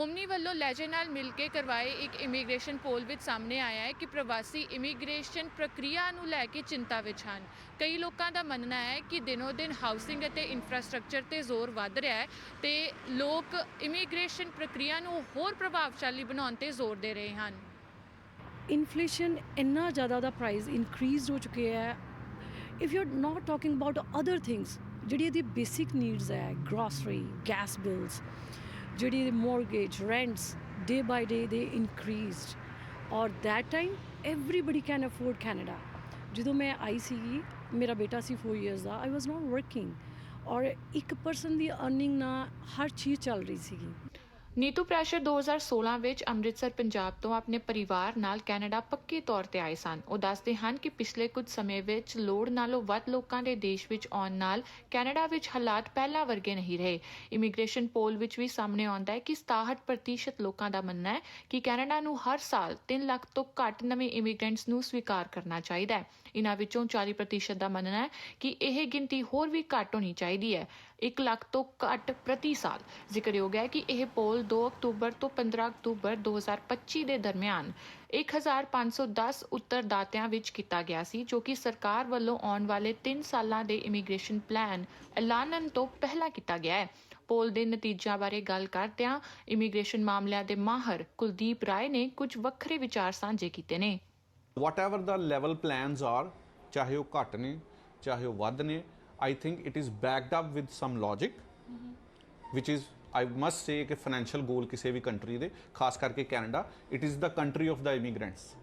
Omni ਵੱਲੋਂ ledger ਨਾਲ ਮਿਲ ਕੇ ਕਰਵਾਏ ਇੱਕ ਇਮੀਗ੍ਰੇਸ਼ਨ ਪੋਲ ਵਿੱਚ ਸਾਹਮਣੇ ਆਇਆ ਹੈ ਕਿ ਪ੍ਰਵਾਸੀ ਇਮੀਗ੍ਰੇਸ਼ਨ ਪ੍ਰਕਿਰਿਆ ਨੂੰ ਲੈ ਕੇ ਚਿੰਤਾ ਵਿੱਚ ਹਨ। ਕਈ ਲੋਕਾਂ ਦਾ ਮੰਨਣਾ ਹੈ ਕਿ ਦਿਨੋ ਦਿਨ ਹਾਊਸਿੰਗ ਅਤੇ ਇਨਫਰਾਸਟ੍ਰਕਚਰ ਤੇ ਜ਼ੋਰ ਵੱਧ ਰਿਹਾ ਹੈ ਤੇ ਲੋਕ ਇਮੀਗ੍ਰੇਸ਼ਨ ਪ੍ਰਕਿਰਿਆ ਨੂੰ ਹੋਰ ਪ੍ਰਭਾਵਸ਼ਾਲੀ ਬਣਾਉਣ ਤੇ ਜ਼ੋਰ ਦੇ ਰਹੇ ਹਨ। ਇਨਫਲੇਸ਼ਨ ਇੰਨਾ ਜ਼ਿਆਦਾ ਦਾ ਪ੍ਰਾਈਸ ਇਨਕਰੀਜ਼ ਹੋ ਚੁੱਕਿਆ ਹੈ। If you are not talking about other things ਜਿਹੜੀ ਇਹਦੀ ਬੇਸਿਕ ਨੀਡਸ ਹੈ ਗਰੋਸਰੀ ਗੈਸ ਬਿਲਸ ਜਿਹੜੀ mortgage rents day by day ਦੇ ਇਨਕਰੀਜ਼ਡ ਔਰ that time everybody can afford Canada ਜਦੋਂ ਮੈਂ ਆਈ ਸੀਗੀ, ਮੇਰਾ ਬੇਟਾ ਸੀ 4 years the I was not working ਔਰ ਇੱਕ ਪਰਸਨ ਦੀ ਅਰਨਿੰਗ ਨਾਲ ਹਰ ਚੀਜ਼ ਚੱਲ ਰਹੀ ਸੀਗੀ। ਨੀਤੂ ਪ੍ਰੈਸ਼ਰ 2016 ਵਿੱਚ ਅੰਮ੍ਰਿਤਸਰ, ਪੰਜਾਬ ਤੋਂ ਆਪਣੇ ਪਰਿਵਾਰ ਨਾਲ ਕੈਨੇਡਾ ਪੱਕੇ ਤੌਰ ਤੇ ਆਏ ਸਨ। ਉਹ ਦੱਸਦੇ ਹਨ ਕਿ ਪਿਛਲੇ ਕੁਝ ਸਮੇਂ ਵਿੱਚ ਲੋੜ ਨਾਲੋਂ ਵੱਧ ਲੋਕਾਂ ਦੇ ਦੇਸ਼ ਵਿੱਚ ਆਉਣ ਨਾਲ ਕੈਨੇਡਾ ਵਿੱਚ ਹਾਲਾਤ ਪਹਿਲਾਂ ਵਰਗੇ ਨਹੀਂ ਰਹੇ। ਇਮੀਗ੍ਰੇਸ਼ਨ ਪੋਲ ਵਿੱਚ ਵੀ ਸਾਹਮਣੇ ਆਉਂਦਾ ਹੈ ਕਿ 67% ਲੋਕਾਂ ਦਾ ਮੰਨਣਾ ਹੈ ਕਿ ਕੈਨੇਡਾ ਨੂੰ ਹਰ ਸਾਲ 3 ਲੱਖ ਤੋਂ ਘੱਟ ਨਵੇਂ ਇਮੀਗ੍ਰੈਂਟਸ ਨੂੰ ਸਵੀਕਾਰ ਕਰਨਾ ਚਾਹੀਦਾ ਹੈ। ਇਹਨਾਂ ਵਿੱਚੋਂ 40% ਦਾ ਮੰਨਣਾ ਹੈ ਕਿ ਇਹ ਗਿਣਤੀ ਹੋਰ ਵੀ ਘੱਟ ਹੋਣੀ ਚਾਹੀਦੀ ਹੈ। 1 ਲੱਖ ਤੋਂ ਘੱਟ ਪ੍ਰਤੀ ਸਾਲ। ਜ਼ਿਕਰਯੋਗ ਹੈ ਕਿ ਇਹ ਪੋਲ 2 ਅਕਤੂਬਰ ਤੋਂ 15 ਅਕਤੂਬਰ 2025 ਦੇ ਦਰਮਿਆਨ 1510 ਉੱਤਰਦਾਤਿਆਂ ਵਿੱਚ ਕੀਤਾ ਗਿਆ ਸੀ ਜੋ ਕਿ ਸਰਕਾਰ ਵੱਲੋਂ ਆਉਣ ਵਾਲੇ 3 ਸਾਲਾਂ ਦੇ ਇਮੀਗ੍ਰੇਸ਼ਨ ਪਲਾਨ ਐਲਾਨਣ ਤੋਂ ਪਹਿਲਾਂ ਕੀਤਾ ਗਿਆ ਹੈ। ਪੋਲ ਦੇ ਨਤੀਜਿਆਂ ਬਾਰੇ ਗੱਲ ਕਰਦਿਆਂ ਇਮੀਗ੍ਰੇਸ਼ਨ ਮਾਮਲਿਆਂ ਦੇ ਮਾਹਰ ਕੁਲਦੀਪ ਰਾਏ ਨੇ ਕੁਝ ਵੱਖਰੇ ਵਿਚਾਰ ਸਾਂਝੇ ਕੀਤੇ ਨੇ। Whatever the level plans are ਚਾਹੇ ਉਹ ਘੱਟ ਨੇ ਚਾਹੇ ਉਹ ਵੱਧ ਨੇ i think it is backed up with some logic which is I must say ਕਿ ਫਾਈਨੈਂਸ਼ੀਅਲ ਗੋਲ ਕਿਸੇ ਵੀ ਕੰਟਰੀ ਦੇ ਖਾਸ ਕਰਕੇ Canada it is the country of the immigrants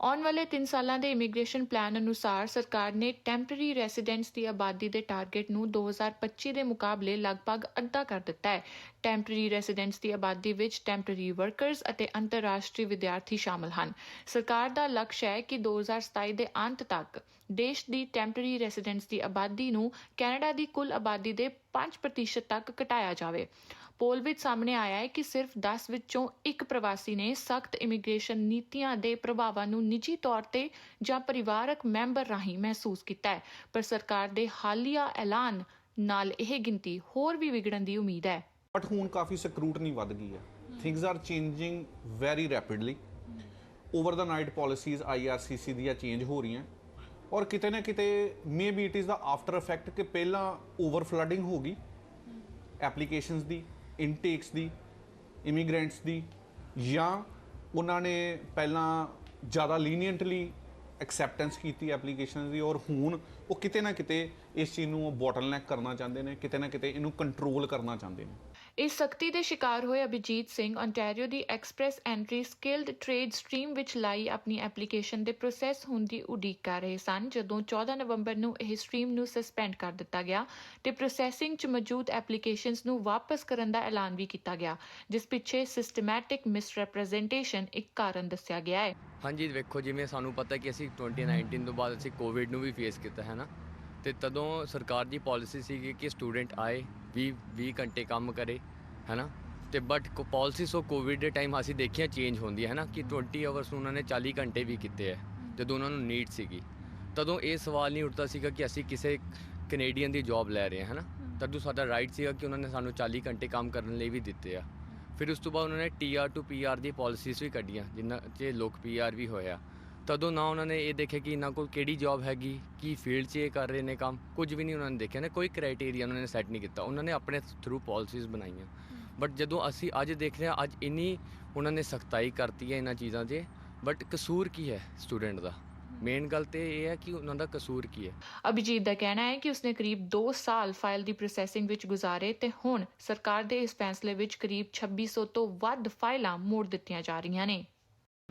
ਆਉਣ ਵਾਲੇ 3 ਸਾਲਾਂ ਦੇ ਇਮੀਗ੍ਰੇਸ਼ਨ ਪਲਾਨ ਅਨੁਸਾਰ ਸਰਕਾਰ ਨੇ ਟੈਂਪਰੇਰੀ ਰੈਜ਼ੀਡੈਂਟਸ ਦੀ ਆਬਾਦੀ ਦੇ ਟਾਰਗੇਟ ਨੂੰ 2025 ਦੇ ਮੁਕਾਬਲੇ ਲਗਭਗ ਅੱਧਾ ਕਰ ਦਿੱਤਾ ਹੈ। ਟੈਂਪਰੇਰੀ ਰੈਜ਼ੀਡੈਂਟਸ ਦੀ ਆਬਾਦੀ ਵਿੱਚ ਟੈਂਪਰੇਰੀ ਵਰਕਰਸ ਅਤੇ ਅੰਤਰਰਾਸ਼ਟਰੀ ਵਿਦਿਆਰਥੀ ਸ਼ਾਮਲ ਹਨ। ਸਰਕਾਰ ਦਾ ਲਕਸ਼ ਹੈ ਕਿ 2027 ਦੇ ਅੰਤ ਤੱਕ ਦੇਸ਼ ਦੀ ਟੈਂਪਰੇਰੀ ਰੈਜ਼ੀਡੈਂਟਸ ਦੀ ਆਬਾਦੀ ਨੂੰ ਕੈਨੇਡਾ ਦੀ ਕੁੱਲ ਆਬਾਦੀ ਦੇ 5% ਤੱਕ ਘਟਾਇਆ ਜਾਵੇ। ਪੋਲ ਵਿੱਚ ਸਾਹਮਣੇ ਆਇਆ ਹੈ ਕਿ ਸਿਰਫ 10 ਵਿੱਚੋਂ ਇੱਕ ਪ੍ਰਵਾਸੀ ਨੇ ਸਖਤ ਇਮੀਗ੍ਰੇਸ਼ਨ ਨੀਤੀਆਂ ਦੇ ਪ੍ਰਭਾਵਾਂ ਨੂੰ ਨਿੱਜੀ ਤੌਰ ਤੇ ਜਾਂ ਪਰਿਵਾਰਕ ਮੈਂਬਰ ਰਾਹੀਂ ਮਹਿਸੂਸ ਕੀਤਾ ਹੈ। ਪਰ ਸਰਕਾਰ ਦੇ ਹਾਲੀਆ ਐਲਾਨ ਨਾਲ ਇਹ ਗਿਣਤੀ ਹੋਰ ਵੀ ਵਿਗੜਨ ਦੀ ਉਮੀਦ ਹੈ। ਬਟ ਹੁਣ ਕਾਫੀ ਸਕਰੂਟਨੀ ਵੱਧ ਗਈ ਹੈ। Things are changing very rapidly over the night policies IRCC ਦੀਆਂ ਚੇਂਜ ਹੋ ਰਹੀਆਂ। ਔਰ ਕਿਤੇ ਨਾ ਕਿਤੇ maybe it is the after effect ਕਿ ਪਹਿਲਾਂ ਓਵਰ ਫਲੱਡਿੰਗ ਹੋ ਗਈ। ਐਪਲੀਕੇਸ਼ਨਸ ਦੀ ਇਨਟੇਕਸ ਦੀ ਇਮੀਗ੍ਰੈਂਟਸ ਦੀ, ਜਾਂ ਉਹਨਾਂ ਨੇ ਪਹਿਲਾਂ ਜ਼ਿਆਦਾ ਲੀਨੀਐਂਟਲੀ ਐਕਸੈਪਟੈਂਸ ਕੀਤੀ ਐਪਲੀਕੇਸ਼ਨਸ ਦੀ, ਔਰ ਹੁਣ ਉਹ ਕਿਤੇ ਨਾ ਕਿਤੇ ਇਸ ਚੀਜ਼ ਨੂੰ ਬੋਟਲਨੈਕ ਕਰਨਾ ਚਾਹੁੰਦੇ ਨੇ ਕਿਤੇ ਨਾ ਕਿਤੇ ਇਹਨੂੰ ਕੰਟਰੋਲ ਕਰਨਾ ਚਾਹੁੰਦੇ ਨੇ। ਇਸ ਸਖਤੀ ਦੇ ਸ਼ਿਕਾਰ ਹੋਏ ਅਭਿਜੀਤ ਸਿੰਘ ontario ਦੀ express entry skilled trade stream ਵਿੱਚ ਲਾਈ ਆਪਣੀ ਐਪਲੀਕੇਸ਼ਨ ਦੇ ਪ੍ਰੋਸੈਸ ਹੋਣ ਦੀ ਉਡੀਕ ਕਰ ਰਹੇ ਸਨ ਜਦੋਂ 14 ਨਵੰਬਰ ਨੂੰ ਇਹ ਸਟਰੀਮ ਨੂੰ ਸਸਪੈਂਡ ਕਰ ਦਿੱਤਾ ਗਿਆ ਤੇ ਪ੍ਰੋਸੈਸਿੰਗ 'ਚ ਮੌਜੂਦ ਐਪਲੀਕੇਸ਼ਨਸ ਨੂੰ ਵਾਪਸ ਕਰਨ ਦਾ ਐਲਾਨ ਵੀ ਕੀਤਾ ਗਿਆ ਜਿਸ ਪਿੱਛੇ ਸਿਸਟਮੈਟਿਕ ਮਿਸਰੈਪਰੈਜ਼ੈਂਟੇਸ਼ਨ ਇੱਕ ਕਾਰਨ ਦੱਸਿਆ ਗਿਆ ਹੈ। ਹਾਂਜੀ ਵੇਖੋ ਜਿਵੇਂ ਸਾਨੂੰ ਪਤਾ ਕਿ ਅਸੀਂ 2019 ਤੋਂ ਬਾਅਦ ਅਸੀਂ ਕੋਵਿਡ ਨੂੰ ਵੀ ਫੇਸ ਕੀਤਾ ਹੈ ਨਾ ਤੇ ਤਦੋਂ ਸਰਕਾਰ ਦੀ ਪਾਲਿਸੀ ਸੀਗੀ ਕਿ ਸਟੂਡੈਂਟ ਆਏ 20 20 ਘੰਟੇ ਕੰਮ ਕਰੇ ਹੈ ਨਾ ਤੇ ਬਟ ਪਾਲਿਸੀ ਸੋ ਕੋਵਿਡ ਦੇ ਟਾਈਮ ਅਸੀਂ ਦੇਖਿਆ ਚੇਂਜ ਹੁੰਦੀ ਹੈ ਨਾ ਕਿ 20 ਆਵਰਸ ਉਹਨਾਂ ਨੇ 40 ਘੰਟੇ ਵੀ ਕੀਤੇ ਹੈ ਜਦੋਂ ਉਹਨਾਂ ਨੂੰ ਨੀਡ ਸੀਗੀ। ਤਦੋਂ ਇਹ ਸਵਾਲ ਨਹੀਂ ਉੱਠਦਾ ਸੀਗਾ ਕਿ ਅਸੀਂ ਕਿਸੇ ਕੈਨੇਡੀਅਨ ਦੀ ਜੌਬ ਲੈ ਰਹੇ ਹਾਂ ਹੈ ਨਾ ਤਦੋਂ ਸਾਡਾ ਰਾਈਟ ਸੀਗਾ ਕਿ ਉਹਨਾਂ ਨੇ ਸਾਨੂੰ 40 ਘੰਟੇ ਕੰਮ ਕਰਨ ਲਈ ਵੀ ਦਿੱਤੇ ਆ। ਫਿਰ ਉਸ ਤੋਂ ਬਾਅਦ ਉਹਨਾਂ ਨੇ ਟੀਆਰ ਟੂ ਪੀਆਰ ਦੀ ਪਾਲਿਸੀਜ਼ ਵੀ ਕੱਢੀਆਂ ਜਿਨ੍ਹਾਂ 'ਚ ਲੋਕ ਪੀਆਰ ਵੀ ਹੋਇਆ। ਤਦੋਂ ਨਾ ਉਹਨਾਂ ਨੇ ਇਹ ਦੇਖਿਆ ਕਿ ਇਹਨਾਂ ਕੋਲ ਕਿਹੜੀ ਜੌਬ ਹੈਗੀ ਕੀ ਫੀਲਡ 'ਚ ਇਹ ਕਰ ਰਹੇ ਨੇ ਕੰਮ ਕੁਝ ਵੀ ਨਹੀਂ ਉਹਨਾਂ ਨੇ ਦੇਖਿਆ ਨੇ ਕੋਈ ਕ੍ਰਾਈਟੇਰੀਆ ਉਹਨਾਂ ਨੇ ਸੈੱਟ ਨਹੀਂ ਕੀਤਾ। ਉਹਨਾਂ ਨੇ ਆਪਣੇ ਥਰੂ ਪਾਲਿਸੀਜ਼ ਬਣਾਈਆਂ। ਬਟ ਜਦੋਂ ਅਸੀਂ ਅੱਜ ਦੇਖ ਰਹੇ ਹਾਂ ਅੱਜ ਇੰਨੀ ਉਹਨਾਂ ਨੇ ਸਖਤਾਈ ਕਰਤੀ ਹੈ ਇਹਨਾਂ ਚੀਜ਼ਾਂ 'ਤੇ ਬਟ ਕਸੂਰ ਕੀ ਹੈ ਸਟੂਡੈਂਟ ਦਾ? ਮੇਨ ਗੱਲ ਤੇ ਇਹ ਹੈ ਕਿ ਉਹਨਾਂ ਦਾ ਕਸੂਰ ਕੀ ਹੈ? ਅਭਿਜੀਤ ਦਾ ਕਹਿਣਾ ਹੈ ਕਿ ਉਸਨੇ ਕਰੀਬ 2 ਸਾਲ ਫਾਈਲ ਦੀ ਪ੍ਰੋਸੈਸਿੰਗ ਵਿੱਚ ਗੁਜ਼ਾਰੇ ਤੇ ਹੁਣ ਸਰਕਾਰ ਦੇ ਇਸ ਫੈਸਲੇ ਵਿੱਚ ਕਰੀਬ 2600 ਤੋਂ ਵੱਧ ਫਾਈਲਾਂ ਮੋੜ ਦਿੱਤੀਆਂ ਜਾ ਰਹੀਆਂ ਨੇ।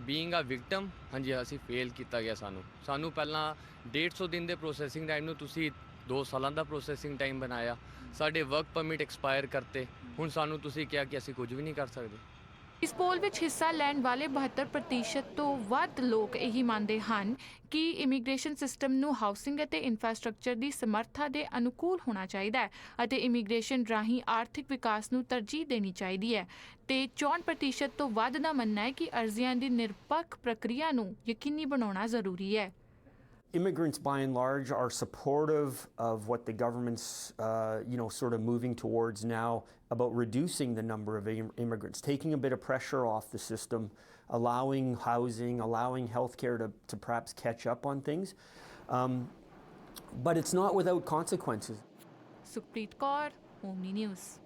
ਬੀਇੰਗ ਆ ਵਿਕਟਮ ਹਾਂਜੀ, ਅਸੀਂ ਫੇਲ ਕੀਤਾ ਗਿਆ ਸਾਨੂੰ। ਸਾਨੂੰ ਪਹਿਲਾਂ 150 ਦਿਨ ਦੇ ਪ੍ਰੋਸੈਸਿੰਗ ਟਾਈਮ ਨੂੰ ਤੁਸੀਂ 2 ਸਾਲਾਂ ਦਾ ਪ੍ਰੋਸੈਸਿੰਗ ਟਾਈਮ ਬਣਾਇਆ। ਸਾਡੇ ਵਰਕ ਪਰਮਿਟ ਐਕਸਪਾਇਰ ਕਰਤੇ। ਹੁਣ ਸਾਨੂੰ ਤੁਸੀਂ ਕਿਹਾ ਕਿ ਅਸੀਂ ਕੁਝ ਵੀ ਨਹੀਂ ਕਰ ਸਕਦੇ। ਇਸ ਪੋਲ ਵਿੱਚ ਹਿੱਸਾ ਲੈਣ ਵਾਲੇ 72% ਤੋਂ ਵੱਧ ਲੋਕ ਇਹੀ ਮੰਨਦੇ ਹਨ ਕਿ ਇਮੀਗ੍ਰੇਸ਼ਨ ਸਿਸਟਮ ਨੂੰ ਹਾਊਸਿੰਗ ਅਤੇ ਇਨਫਰਾਸਟ੍ਰਕਚਰ ਦੀ ਸਮਰੱਥਾ ਦੇ ਅਨੁਕੂਲ ਹੋਣਾ ਚਾਹੀਦਾ ਹੈ ਅਤੇ ਇਮੀਗ੍ਰੇਸ਼ਨ ਰਾਹੀਂ ਆਰਥਿਕ ਵਿਕਾਸ ਨੂੰ ਤਰਜੀਹ ਦੇਣੀ ਚਾਹੀਦੀ ਹੈ। ਤੇ 64% ਤੋਂ ਵੱਧ ਦਾ ਮੰਨਣਾ ਹੈ ਕਿ ਅਰਜ਼ੀਆਂ ਦੀ ਨਿਰਪੱਖ ਪ੍ਰਕਿਰਿਆ ਨੂੰ ਯਕੀਨੀ ਬਣਾਉਣਾ ਜ਼ਰੂਰੀ ਹੈ। immigrants, by and large, are supportive of what the government's, uh, you know, sort of moving towards now about reducing the number of Im- immigrants, taking a bit of pressure off the system, allowing housing, allowing healthcare to, to perhaps catch up on things. Um, but it's not without consequences. Supreet Kaur, Omni News.